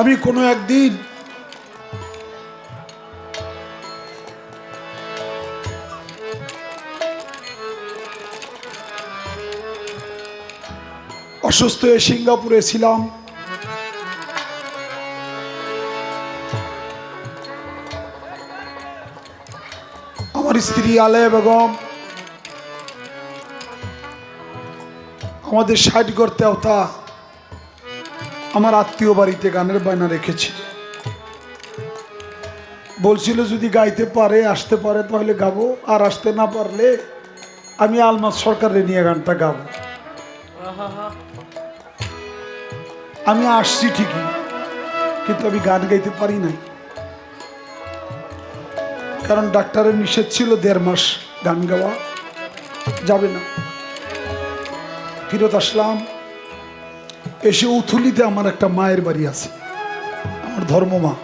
আমি কোনো একদিন অসুস্থ হয়ে সিঙ্গাপুরে ছিলাম। আমার স্ত্রী আলেয়া বেগম আমাদের সাইড করতে তা আমার আত্মীয় বাড়িতে গানের বায়না রেখেছি। বলছিল, যদি গাইতে পারে, আসতে পারে, তাহলে গাবো। আর আসতে না পারলে, আমি আলমাস সরকারে নিয়ে গানটা গাবো। আমি আসছি ঠিকই, কিন্তু আমি গান গাইতে পারি নাই। কারণ ডাক্তারের নিষেধ ছিল দেড় মাস গান গাওয়া। যাবে না। ফিরত আসলাম। এসে উথুলিতে আমার একটা মায়ের বাড়ি আছে। আমার ধর্মমা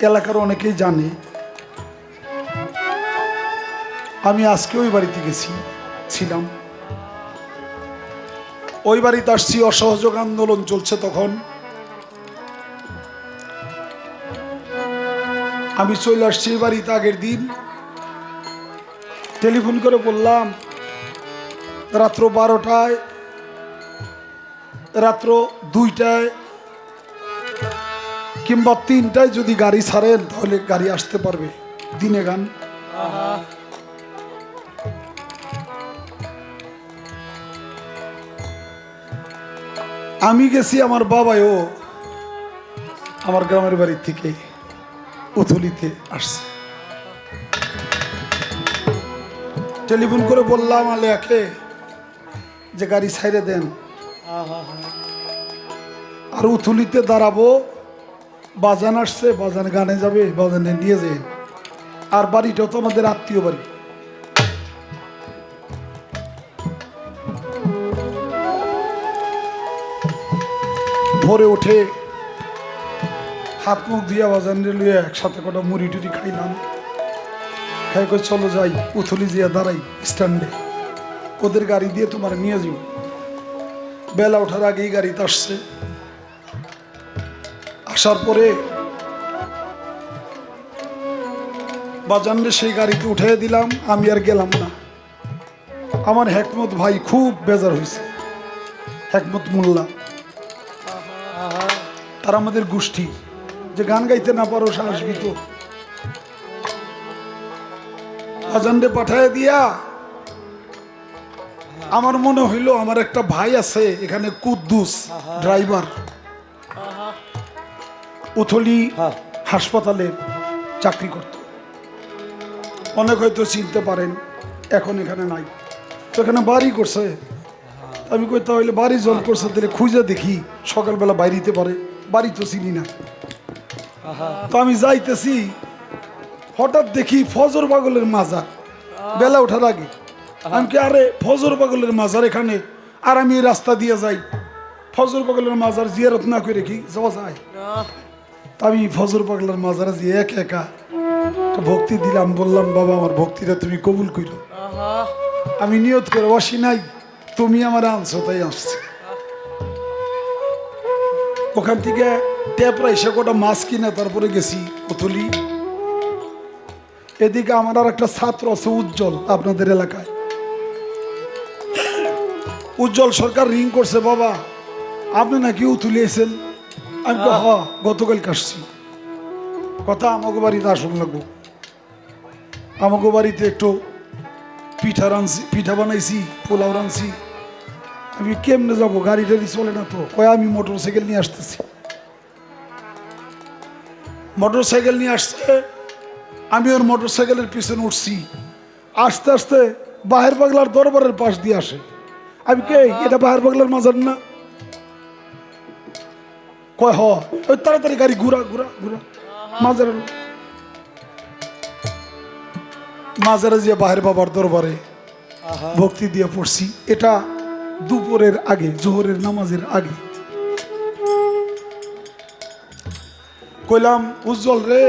এলাকার অনেকেই জানে। আমি আজকে ওই বাড়িতে গেছি, ছিলাম। ওই বাড়িতে আসছি, অসহযোগ আন্দোলন চলছে তখন। আমি চলে আসছি এই বাড়িতে আগের দিন। টেলিফোন করে বললাম, রাত্র বারোটায় রাত্র দুইটায় কিংবা তিনটায় যদি গাড়ি ছাড়েন, তাহলে গাড়ি আসতে পারবে। দিনে গান। আমি গেছি আমার বাবাও আমার গ্রামের বাড়ির থেকে উথলিতে আসছে। টেলিফোন করে বললাম আলেয়াকে যে গাড়ি ছাইড়ে দেন। আর উথুলিতে দাঁড়াবো, বাজান আসছে, বাজান গানে যাবে, বাজানে নিয়ে যায় আর বাড়িটাও তো আমাদের আত্মীয় বাড়ি। ভোরে উঠে হাত মুখ দিয়া বাজান লুয়ে একসাথে কটা মুড়ি টুড়ি খাইলাম। খাই করে চলো যাই, উথুলি দিয়া দাঁড়াই স্ট্যান্ডে ওদের গাড়ি দিয়ে তোমার নিয়ে যাও বেলা ওঠার আগেই গাড়িতে আসছে। আসার পরে বাজানরে সেই গাড়িতে উঠে দিলাম, আমি আর গেলাম না। আমার হেকমত ভাই খুব বেজার হয়েছে হেকমত মোল্লা। তারা আমাদের গোষ্ঠী, যে গান গাইতে না পারো সাহস গীত বাজানরে পাঠায় দিয়া আমার মনে হইল আমার একটা ভাই আছে এখানে কুদ্দুস ড্রাইভার। উথলি হাসপাতালে চাকরি করত। অনেক হয়তো চিনতে পারেন এখন এখানে নাই। তো এখানে বাড়ি করছে। আমি কই তাহলে বাড়ি জল করছে তাহলে খুঁজে দেখি সকালবেলা বাইরিতে পারে বাড়ি তো চিনি না। তো আমি যাইতেছি হঠাৎ দেখি ফজর পাগলের মাজার। বেলা ওঠার আগে। আমি কি আরে ফজর পাগলের মাজার এখানে? আর আমি রাস্তা দিয়ে যাই। ফজর পাগলের মাজার জিয়ারত না করে কি যাওয়া যায়? আমি ফজর পাগলের মাজারে যে এক একা। ভক্তি দিলাম বললাম বাবা আমার ভক্তিটা তুমি কবুল করো। আমি নিয়ত করে বসি নাই তুমি আমার আনছো তাই আসছে। ওখান থেকে ট্যাপরা এসে কটা মাছ কিনে তারপরে গেছি পুতুলি এদিকে আমার আর একটা ছাত্র আছে উজ্জ্বল আপনাদের এলাকায়। উজ্জ্বল সরকার রিং করছে, বাবা। আপনি নাকি উতুলিয়েছেন আমি তো হ গতকাল কাশছি কথা আমাকে বাড়িতে আসন লাগবো। আমাকে বাড়িতে একটু পিঠা রাঁধছি, পিঠা বানাইছি, পোলাও রাঁধছি। আমি কেমনে যাব? গাড়ি টাড়ি চলে না তো? কয়, আমি মোটর সাইকেল নিয়ে আসতেছি। মোটর সাইকেল নিয়ে আসছে, আমি ওর মোটর সাইকেলের পিছনে উঠছি। আস্তে আস্তে বাহের পাগলার দরবারের পাশ দিয়ে আসে। আমি কে? এটা বাহের পাগলার মাজার না। কয় হ? ওই তাড়াতাড়ি গাড়ি ঘুরা ঘুরা ঘুরা। মাজার মাজারে যে বাহের বাবার দরবারে ভক্তি দিয়ে পড়ছি এটা দুপুরের আগে জোহরের নামাজের আগে। কইলাম উজ্জ্বল রে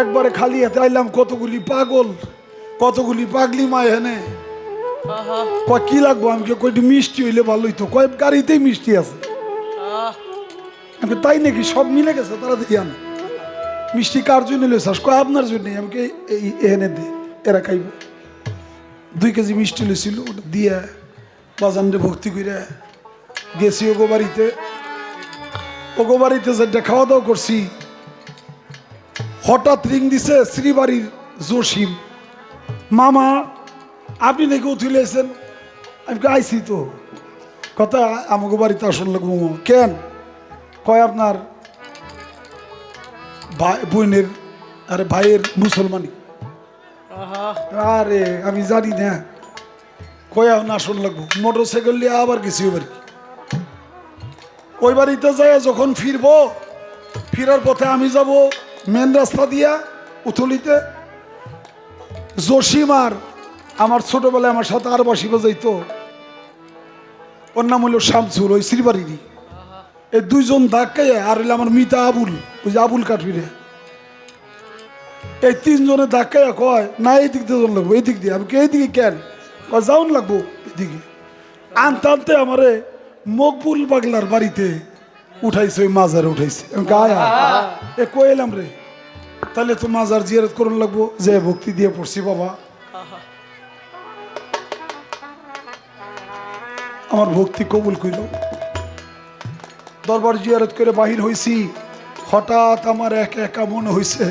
একবারে খালি হাতে আইলাম কতগুলি পাগল কতগুলি পাগলি মা এখানে? কয় কি লাগবো? আমি কইটি মিষ্টি হইলে ভালোই তো। কয় গাড়িতেই মিষ্টি আছে। আমি তাই নাকি? সব মিলে গেছে তারা দেখি আন। মিষ্টি কার জন্য লইছাস কয় আপনার জন্য। আমি কই, এই এনে দে এরা খাইব। দুই কেজি মিষ্টি লইছিল ওটা দিয়া বাজানরে ভক্তি করে গেছি ওগো বাড়িতে। ওগো বাড়িতে যেটা খাওয়া দাওয়া করছি। হঠাৎ রিং দিছে শ্রীবাড়ির জসিম। মামা আপনি নাকি উঠিলেছেন আমি আইছি তো? কথা আমাকে বাড়িতে আসল লাগবো। কেন? কয় আপনার ভাই বোনের আরে ভাইয়ের মুসলমানি? আরে আমি জানি না। কয় এখন আসন লাগবো? মোটর সাইকেল নিয়ে আবার গেছি ওই বাড়ি। ওই বাড়িতে যায় যখন ফিরবো ফিরার পথে আমি যাব মেন রাস্তা দিয়া উথলিতে। জসিম আর আমার ছোটবেলায় আমার সাথে আর বাসি বাজাইতো ওর নাম হলো শামসুল, ওই শ্রীবাড়িরই। এই দুইজন ধাক্কায় আর হইলে আমার মিতা আবুল, ওই যে আবুল কাঠবিরে। এই তিনজনে ধাক্কায় কয়, না, এই দিক দিয়ে লাগবো, এই দিক দিয়ে। আমি এই দিকে কেন? কয়, যাওন লাগবো এদিকে আনতে আনতে আমারে মকবুল বাগলার বাড়িতে উঠাইছে, ওই মাজারে উঠাইছে। গায়া এ কই এলাম রে? তাহলে তো মাজার জিয়ারত করুন লাগবো, যে ভক্তি দিয়ে পড়ছি বাবা। আমার ভক্তি কবুল কইল দরবার জিয়ারত করে বাহির হইছি। হঠাৎ আমার এক একা মনে হইছে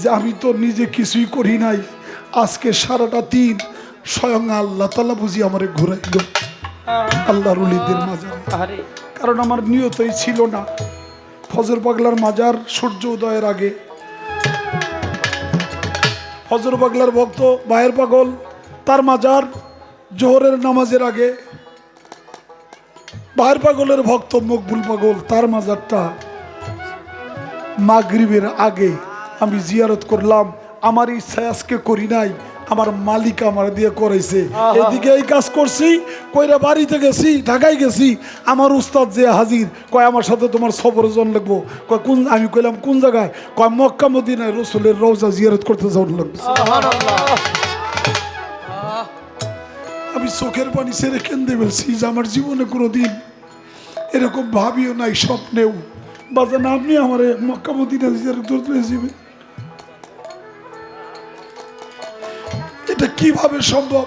যে আমি তো নিজে কিছুই করি নাই। আজকে সারাটা দিন স্বয়ং আল্লাহ তালা বুঝি আমারে ঘুরাইল আল্লাহর উলিদের মাজার। কারণ আমার নিয়তই ছিল না। ফজর পাগলার মাজার সূর্য উদয়ের আগে। ফজর পাগলার ভক্ত বায়ের পাগল তার মাজার জোহরের নামাজের আগে। বায়ের পাগলের ভক্ত মকবুল পাগল তার মাজারটা মাগরিবের আগে আমি জিয়ারত করলাম। আমার ইচ্ছায় আজকে করি নাই আমার মালিক আমার দিয়ে করাইছে। এদিকে এই কাজ করছি কইরা বাড়িতে গেছি ঢাকায় গেছি। আমার উস্তাদ যে হাজির কয় আমার সাথে তোমার সফর জন লাগবো। কয় কোন আমি কইলাম কোন জায়গায়? কয় মক্কা মদিনায় রসুলের রওজা জিয়ারত করতে যাওয়ার লাগবে। আমি চোখের পানি ছেড়ে কেন্দে ফেলছি যে আমার জীবনে কোনোদিন এরকম ভাবিও নাই, স্বপ্নেও। বাজান, আপনি আমার মক্কা মদিনা যাবেন এটা কীভাবে সম্ভব?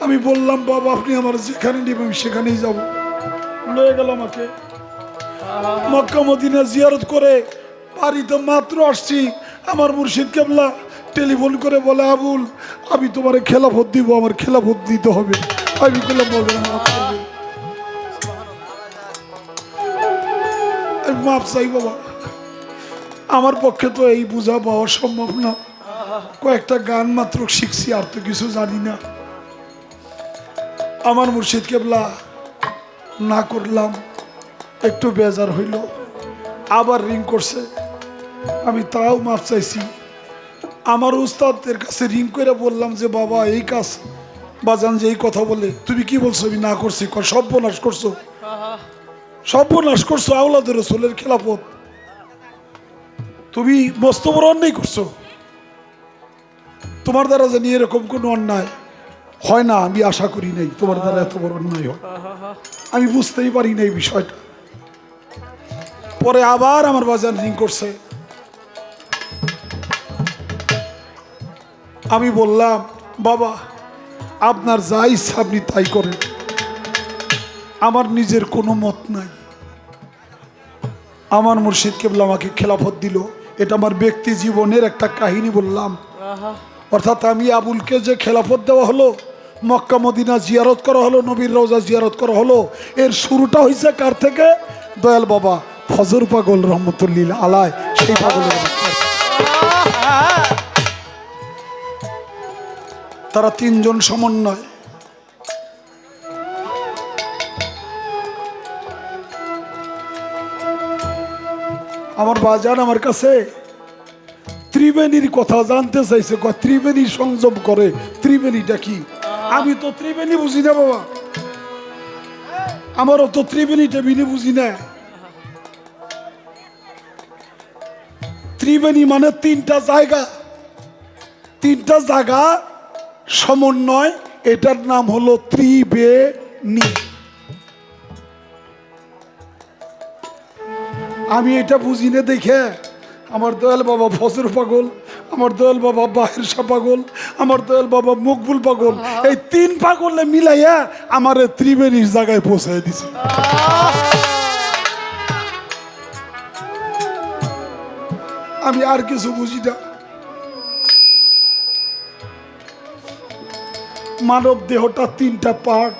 আমি বললাম, বাবা, আপনি আমার যেখানে নেবেন, আমি সেখানেই যাব। লয়ে গেল আমাকে। মক্কা মদিনা জিয়ারত করে বাড়িতে মাত্র আসছি। আমার মুর্শিদ কেবলা টেলিফোন করে বলে, আবুল, আমি তোমার খেলাফত দিব, আমার খেলাফত দিতে হবে। আমার পক্ষে তো এই বোঝা পাওয়া সম্ভব না। কয়েকটা গান মাত্র শিখছি, আর তো কিছু জানি না। আমার মুর্শিদ কেবলা না করলাম, একটু বেজার হইল। আবার রিং করছে। আমি তাও মাপ চাইছি। আমার উস্তাদের কাছে রিং করে বললাম যে, বাবা, এই কাজ বাজান যে এই কথা বলে তুমি কি বলছো? আমি না করছি। সর্বনাশ করছ। সর্বনাশ করছ আওলাদের রসুলের খেলাফত। তুমি মস্ত বড় অন্যায় করছ। তোমার দ্বারা জানি এরকম কোনো অন্যায় হয় না, আমি আশা করি নাই। তোমার দ্বারা এত বড় অন্যায় হয়। আমি বুঝতেই পারি না এই বিষয়টা। পরে আবার আমার বাজান রিং করছে। আমি বললাম, বাবা আপনার যা ইচ্ছা আপনি তাই করেন। আমার নিজের কোনো মত নাই। আমার মুর্শিদ কেবল আমাকে খেলাফত দিল। এটা আমার ব্যক্তি জীবনের একটা কাহিনী বললাম। অর্থাৎ আমি আবুলকে যে খেলাফত দেওয়া হলো মক্কা মদিনা জিয়ারত করা হলো নবীর রোজা জিয়ারত করা হলো এর শুরুটা হয়েছে কার থেকে? দয়াল বাবা ফজর পাগল রহমতুল্লিল আলায় সেই পাগলের। তারা তিনজন সমন্বয়। আমার বাজার আমার কাছে ত্রিবেণীর কথা জানতে চাইছে ত্রিবেণী সংযম করে, ত্রিবেণীটা কি? আমি তো ত্রিবেণী বুঝি না, বাবা। আমারও তো ত্রিবেণীটা বিনি বুঝি না। ত্রিবেণী মানে তিনটা জায়গা। তিনটা জায়গা সমন্বয় এটার নাম হলো ত্রিবেণী। আমি এটা বুঝি না দেখে। আমার দয়াল বাবা ফজর পাগল আমার দয়াল বাবা বাহির শাহ পাগল আমার দয়াল বাবা মকবুল পাগল। এই তিন পাগলে মিলাইয়া আমার ত্রিবেণীর জায়গায় পৌঁছাই দিছে। আমি আর কিছু বুঝি না। মানব দেহটা তিনটা পার্ট